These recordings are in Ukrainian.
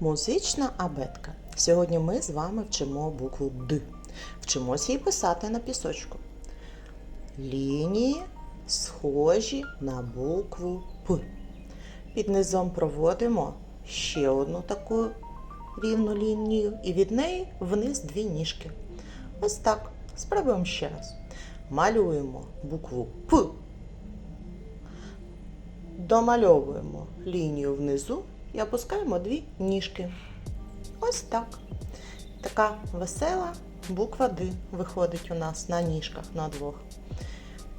Музична абетка. Сьогодні ми з вами вчимо букву Д. Вчимося її писати на пісочку. Лінії схожі на букву П. Під низом проводимо ще одну таку рівну лінію, і від неї вниз дві ніжки. Ось так. Спробуємо ще раз. Малюємо букву П. Домальовуємо лінію внизу і опускаємо дві ніжки. Ось так. Така весела буква Д виходить у нас на ніжках на двох.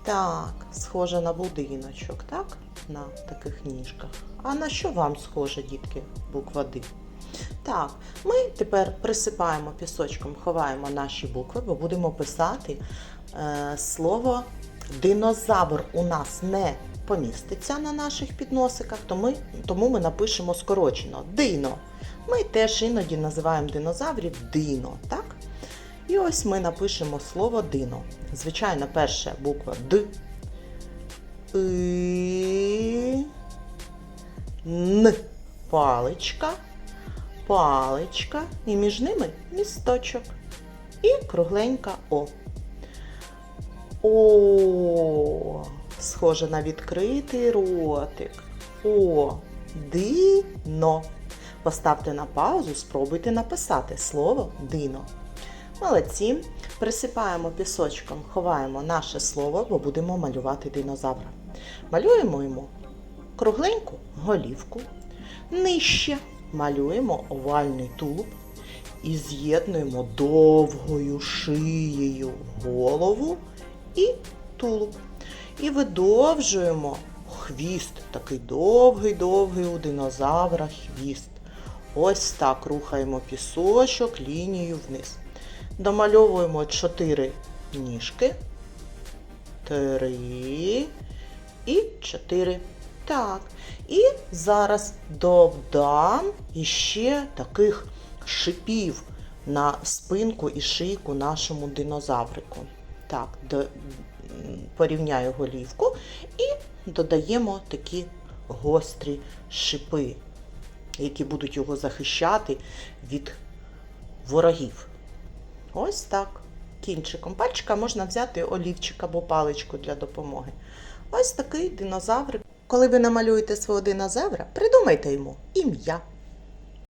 Так, схоже на будиночок, так? На таких ніжках. А на що вам схоже, дітки, буква Д? Так, ми тепер присипаємо пісочком, ховаємо наші букви, бо будемо писати е, слово динозавр у нас не поміститься на наших підносиках, тому, ми напишемо скорочено дино. Ми теж іноді називаємо динозаврів дино, так? І ось ми напишемо слово дино. Звичайно, перша буква Д. И, Н. Паличка, паличка, і між ними місточок. І кругленька О. О, схоже на відкритий ротик. О, дино. Поставте на паузу, спробуйте написати слово дино. Молодці. Присипаємо пісочком, ховаємо наше слово, бо будемо малювати динозавра. Малюємо йому кругленьку голівку. Нижче малюємо овальний тулуб і з'єднуємо довгою шиєю голову і тулуб. І видовжуємо хвіст, такий довгий-довгий у динозавра хвіст. Ось так рухаємо пісочок лінією вниз. Домальовуємо 4 ніжки. 3 і 4. Так. І зараз додам іще таких шипів на спинку і шийку нашому динозаврику. Так, порівняю голівку і додаємо такі гострі шипи, які будуть його захищати від ворогів. Ось так. Кінчиком пальчика можна взяти олівчик або паличку для допомоги. Ось такий динозаврик. Коли ви намалюєте свого динозавра, придумайте йому ім'я.